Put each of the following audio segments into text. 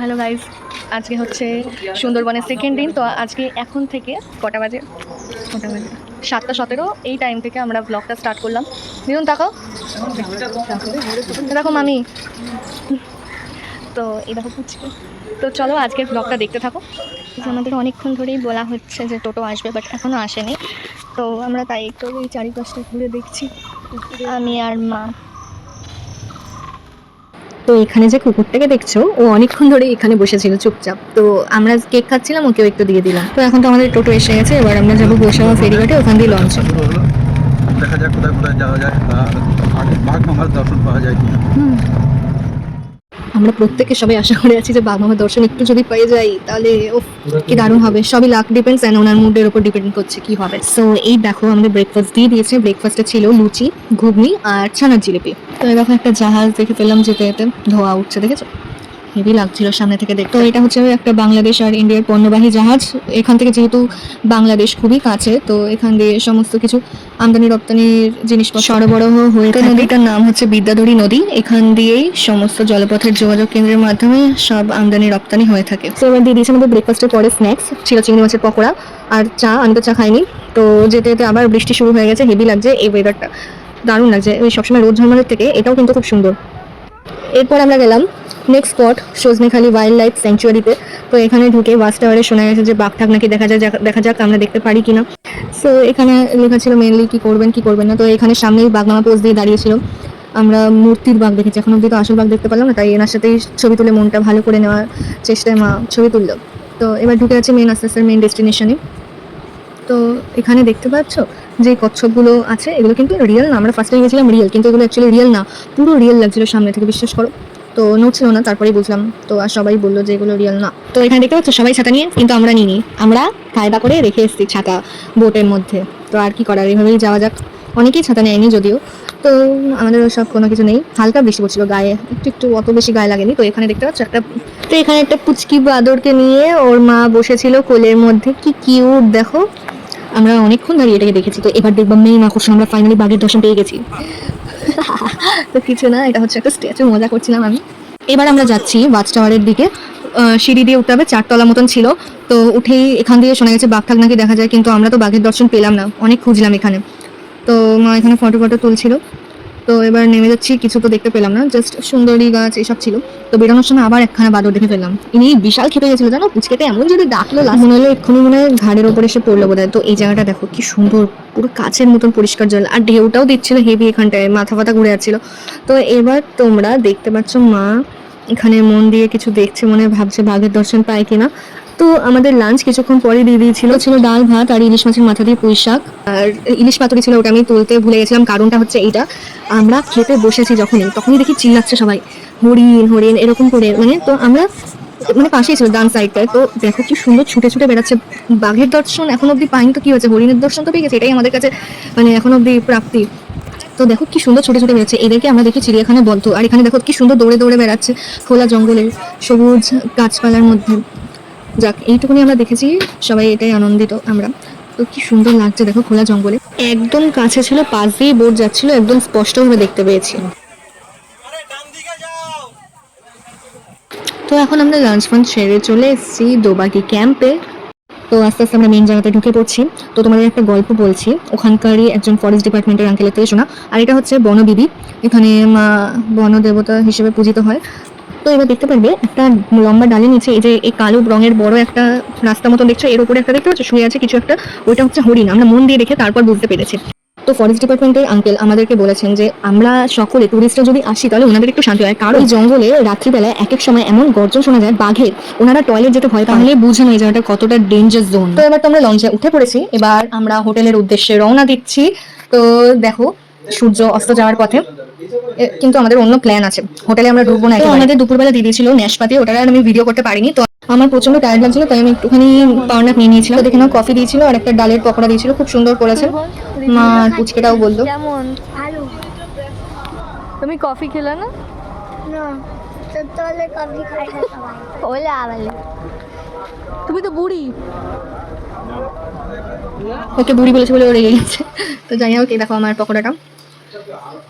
Hello guys আজকে হচ্ছে সুন্দরবনের সেকেন্ড দিন তো আজকে এখন থেকে কটা বাজে? কটা বাজে? সাতটা সতেরো এই টাইম থেকে আমরা ব্লগটা স্টার্ট করলাম। দেখুন তাকাও। দেখো মামি। তো এই দেখো পুচকে। তো চলো আজকের ব্লগটা দেখতে থাকো। আমাদের অনেকক্ষণ ধরেই বলা হচ্ছে যে টোটো আসবে বাট এখনও আসেনি। তো আমরা তাই একটু ওই চারিপাশটা ঘুরে দেখছি। আমি আর মা। তো এখানে যে কুকুরটাকে দেখছ ও অনেকক্ষণ ধরে এখানে বসেছিল চুপচাপ। তো আমরা কেক খাচ্ছিলাম ওকেও একটু দিয়ে দিলাম। তো এখন তো আমাদের টোটো এসে গেছে এবার আমরা যাব গোসাবা ফেরিঘাটে ওখান দিয়ে লঞ্চ দেখা যাক কোথায় কোথায় যাওয়া যায় আর বাঘ মামার দর্শন পাওয়া যায় কিনা। আমরা প্রত্যেকে সবাই আশা করে আছি যে বাঘ মামার দর্শন একটু যদি পেয়ে যাই, তাহলে ও কি দারুণ হবে। সবই লাক ডিপেন্ডস অ্যান্ড ওনার মুডের উপর ডিপেন্ড করছে কি হবে। সো এই দেখো, আমাদের ব্রেকফাস্ট দিয়ে দিয়েছে। ব্রেকফাস্টে ছিল লুচি, ঘুগনি আর ছানার জিলিপি। তো এরকম একটা জাহাজ দেখে পেলাম যেতে যেতে ধোয়া উঠছে, দেখেছ? হেভি লাগছিল সামনে থেকে দেখতে। তো এটা হচ্ছে একটা বাংলাদেশ আর ইন্ডিয়ার পণ্যবাহী জাহাজ। এখান থেকে যেহেতু বাংলাদেশ খুবই কাছে তো এখান দিয়ে সমস্ত কিছু আমদানি রপ্তানির জিনিসপত্র সরবরাহ হয়ে থাকে। নদীটার নাম হচ্ছে বিদ্যাধরী নদী। এখান দিয়েই সমস্ত জলপথের যোগাযোগ কেন্দ্রের মাধ্যমে সব আমদানি রপ্তানি হয়ে থাকে। তো এবার দিয়ে দিয়েছে আমাদের ব্রেকফাস্টের পরে স্ন্যাক্স ছিল চিংড়ি মাছের পকোড়া আর চা আমি তো চা খাইনি। তো যেতে যেতে আবার বৃষ্টি শুরু হয়ে গেছে হেভি লাগছে এই ওয়েদারটা দারুণ লাগছে। ওই সবসময় রোদ ঝলমলের থেকে এটাও কিন্তু খুব সুন্দর। এরপর আমরা গেলাম next spot Sajnekhali wildlife স্যাংচুয়ারিতে তো। এখানে ঢুকে বাস টাওয়ারে শোনা গেছে যে বাঘ নাকি দেখা যায়, দেখা যাক আমরা দেখতে পারি কিনা। সো এখানে লেখা ছিল মেনলি কি করবেন কি করবেন না। তো এখানে সামনেই বাঘমামা পোজ দিয়ে দাঁড়িয়েছিল আমরা মূর্তির বাঘ দেখেছি। এখন অব্দি তো আসল বাঘ দেখতে পেলাম না, তাই এনার সাথেই ছবি তুলে মনটা ভালো করে নেওয়ার চেষ্টায় মা ছবি তুললো। তো এবার ঢুকে আছে মেন আস্তে আস্তে মেন ডেস্টিনেশনে তো এখানে দেখতে পাচ্ছ যে কচ্ছপগুলো আছে, এগুলো কিন্তু রিয়েল না। আমরা ফার্স্টে গেছিলাম রিয়েল কিন্তু এগুলো অ্যাকচুয়ালি রিয়েল না। পুরো রিয়েল লাগছিল সামনে থেকে, বিশ্বাস করো। তো নড়ছিল না, তারপরেই বুঝলাম। তো আর সবাই বলল যে এগুলো রিয়েল না। তো এখানে দেখতে পাচ্ছ সবাই ছাতা নিয়ে, কিন্তু আমরা নিইনি। আমরা কায়দা করে রেখে এসেছি ছাতা বোটের মধ্যে। তো আর কি করার এইভাবেই যাওয়া যাক। অনেকেই ছাতা নেয়নি যদিও। তো আমাদের সব কোনো কিছু নেই। হালকা বৃষ্টি পড়ছিল গায়ে। একটু একটু অত বেশি গায়ে লাগেনি। তো এখানে দেখতে পাচ্ছ একটা তো এখানে একটা পুচকি বাদরকে নিয়ে ওর মা বসেছিল কোলের মধ্যে। কি কিউট দেখো। আমরা অনেকক্ষণ দাঁড়িয়ে এটাকে দেখেছি। তো এবার দেখবাম মেইন আকর্ষণ। আমরা ফাইনালি বাঘের দর্শন পেয়ে গেছি। তো কিছু না, এটা হচ্ছে একটা স্ট্যাচু মজা করছিলাম আমি। এবার আমরা যাচ্ছি ওয়াচ টাওয়ারের দিকে। সিঁড়ি দিয়ে উঠতে হবে, চারতলা মতন ছিল। তো উঠেই এখান দিয়ে শোনা গেছে বাঘ থাক নাকি দেখা যায়, কিন্তু আমরা তো বাঘের দর্শন পেলাম না, অনেক খুঁজলাম এখানে। তো মা এখানে ফটো ফটো তুলছিল। তো এবার নেমে যাচ্ছি কিছু তো দেখতে পেলাম না জাস্ট সুন্দরী গাছ এসব ছিল। তো বেরোনোর সময় আবার একখানা বাদর দেখে ফেললাম। ইনি বিশাল খেপে গেছিল জানো? পুচকেতে এমন যদি ডাকলো last মনে হলো এক্ষুনি মনে হয় ঘাড়ের ওপর এসে পড়ল বোধহয়। তো এই জায়গাটা দেখো কি সুন্দর পুরো কাছের মতন পরিষ্কার জল। আর ঢেউটাও দিচ্ছিল হেভি এখানটায় মাথা ফাথা ঘুরে যাচ্ছিল। তো এবার তোমরা দেখতে পাচ্ছ মা এখানে মন দিয়ে কিছু দেখছে মনে ভাবছে বাঘের দর্শন পায় কিনা। তো আমাদের লাঞ্চ কিছুক্ষণ পরে দিয়ে দিয়েছিল, ছিল ডাল, ভাত আর ইলিশ মাছের মাথা দিয়ে পুঁই শাক। আর ইলিশ পাতুরি ছিল ওটা আমি তুলতে ভুলে গেছিলাম, কারণটা হচ্ছে এইটা। আমরা খেতে বসেছি যখনই, তখনই দেখি চিল্লাচ্ছে সবাই। হরিণ হরিণ, এরকম করে মানে তো আমরা মানে পাশেই ছিল ডান সাইডটায় তো দেখো কি সুন্দর ছুটে ছুটে বেড়াচ্ছে। বাঘের দর্শন এখন অব্দি পাইনি তো কি হয়েছে? হরিণের দর্শন তো পেয়ে গেছে, এটাই আমাদের কাছে মানে এখন অব্দি প্রাপ্তি। তো দেখো কি সুন্দর ছুটে ছুটে বেড়াচ্ছে। এদেরকে আমরা দেখি চিড়িয়াখানে বন্ধ আর এখানে দেখো কি সুন্দর দৌড়ে দৌড়ে বেড়াচ্ছে খোলা জঙ্গলের সবুজ গাছপালার মধ্যে। যাক, এইটুকুনি আমরা দেখেছি, সবাই এটাই আনন্দিত আমরা। তো কি সুন্দর লাগছে, দেখো খোলা জঙ্গলে। একদম কাছে ছিল, পাশ দিয়ে বোট যাচ্ছিল, একদম স্পষ্টভাবে দেখতে পেয়েছি। তো এখন আমরা লাঞ্চ ফাঞ্চ সেরে চলে এসেছি দোবাকি ক্যাম্পে। তো আস্তে আস্তে আমরা মেন জায়গাতে ঢুকে পড়ছি। তো তোমাদের একটা গল্প বলছি, ওখানকারই একজন ফরেস্ট ডিপার্টমেন্টের আঙ্কেলের থেকে শোনা। আর এটা হচ্ছে বনবিবি। এখানে মা বন দেবতা হিসেবে পূজিত হয়। তো এবার দেখতে পারবে একটা লম্বা ডালের নিচে এই যে এই কালো রঙের বড় একটা রাস্তা মতো দেখছ এর উপরে একটা দেখতে পাচ্ছ শুয়ে আছে কিছু একটা ওইটা হচ্ছে হরিণ আমরা মন দিয়ে দেখে তারপর বুঝতে পেরেছি। তো ফরেস্ট ডিপার্টমেন্টের আঙ্কেল আমাদেরকে বলেছেন যে আমরা সকলে টুরিস্টরা যদি আসি তাহলে ওনাদের একটু শান্তি হয় কারণ জঙ্গলে রাত্রিবেলায় এক এক সময় এমন গর্জন শোনা যায় বাঘের ওনারা টয়লেট যেতে ভয় তাহলে বুঝে নেই জায়গাটা কতটা ডেঞ্জার জোন তো এবার তো আমরা লঞ্চে উঠে পড়েছি এবার আমরা হোটেলের উদ্দেশ্যে রওনা দিচ্ছি। তো দেখো সূর্য অস্ত যাওয়ার পথে। কিন্তু আমাদের অন্য প্ল্যান আছে। হোটেলে আমরা ঢুকবো না আমাদের দুপুরবেলা দিয়ে দিয়েছিল ন্যাশপাতি ওটা আর আমি ভিডিও করতে পারিনি। তো আমার প্রচণ্ড টায়ার্ড লাগছিল তাই আমি একটুখানি পাওয়ার নাপ নিয়ে নিয়েছিলাম। দেখে নাও কফি দিয়েছিল আর একটা ডালের পকোড়া দিয়েছিল খুব সুন্দর করেছে। মা পুচকেটাও বলল। তুমি কফি খেলে না? না তোলে কফি খাই। না সবাই ওলে আবালে। তুমি তো বুড়ি। ওকে বুড়ি বলেছে বলে ও রেগে গেছে। তো যাই হোক এই দেখো আমার পকোড়াটা।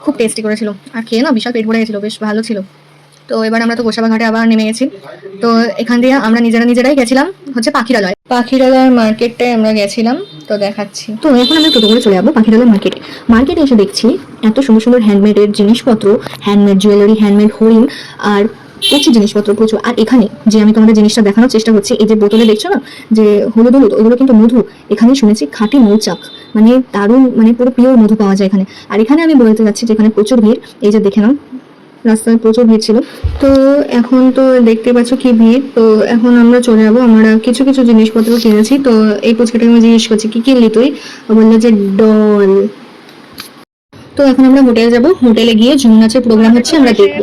খুব টেস্টি করেছিল। আর খেয়ে না বিশাল পেট ভরে গেছিল বেশ ভালো ছিল। তো এবার আমরা তো গোসাবা ঘাটে আবার নেমে গেছি। তো এখান দিয়ে আমরা নিজেরা নিজেরাই গেছিলাম হচ্ছে পাখিরালয়। পাখিরালয় মার্কেটটায় আমরা গেছিলাম তো দেখাচ্ছি। তো এখন আমরা টোটো করে চলে যাব পাখিরালয় মার্কেটে। মার্কেটে এসে দেখছি এত সুন্দর সুন্দর হ্যান্ডমেডের জিনিসপত্র হ্যান্ডমেড জুয়েলারি হ্যান্ডমেড হরিণ আর প্রচুর জিনিসপত্র, প্রচুর। আর এখানে যে আমি তোমাদের জিনিসটা দেখানোর চেষ্টা করছি, এই যে বোতলে দেখছ না? যে হলুদ হলুদ, ওগুলো কিন্তু মধু। এখানে শুনেছি খাঁটি মৌচাক। মানে দারুণ মানে পুরো পিওর মধু পাওয়া যায় এখানে। আর এখানে আমি বলতে যাচ্ছি যে এখানে প্রচুর ভিড়। এই যে দেখে নাও, রাস্তায় প্রচুর ভিড় ছিল। তো এখন তো দেখতে পাচ্ছ কি ভিড়। তো এখন আমরা চলে যাব। আমরা কিছু কিছু জিনিসপত্র কিনেছি। তো এই পুচকাটাকে আমি জিজ্ঞেস করছি, কি কিনলি তুই? বলল যে ডল। তো এখন আমরা হোটেলে যাব। হোটেলে গিয়ে ঝুম নাচের প্রোগ্রাম হচ্ছে, আমরা দেখব।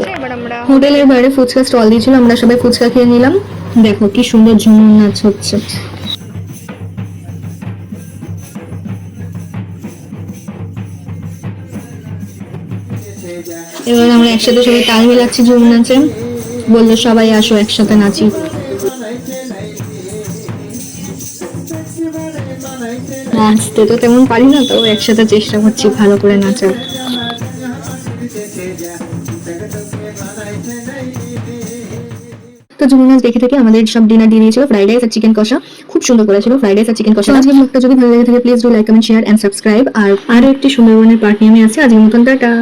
হোটেলের বাইরে ফুচকা স্টল দিয়েছিল, আমরা সবাই ফুচকা খেয়ে নিলাম। দেখো কি সুন্দর ঝুমুর নাচ হচ্ছে। এবার আমরা একসাথে সবাই তাল মিলাচ্ছি ঝুমুর নাচে। বলল, সবাই আসো, একসাথে নাচি। নাচতে তো তেমন পারি না, তো একসাথে চেষ্টা করছি ভালো করে নাচার। তো ঝুমুর দেখে থেকে আমাদের সব ডিনার দিয়ে দিয়েছিল ফ্রাইড রাইস আর চিকেন কষা। খুব সুন্দর করেছিল ফ্রাইড রাইস আর চিকেন কষা। আজকের মুক্তা যদি ভালো লেগে থাকে please do like comment share and subscribe আর আরও একটি সুন্দরবনের পার্ট নিয়ে আমি আছি। আজকের মতন, টাটা।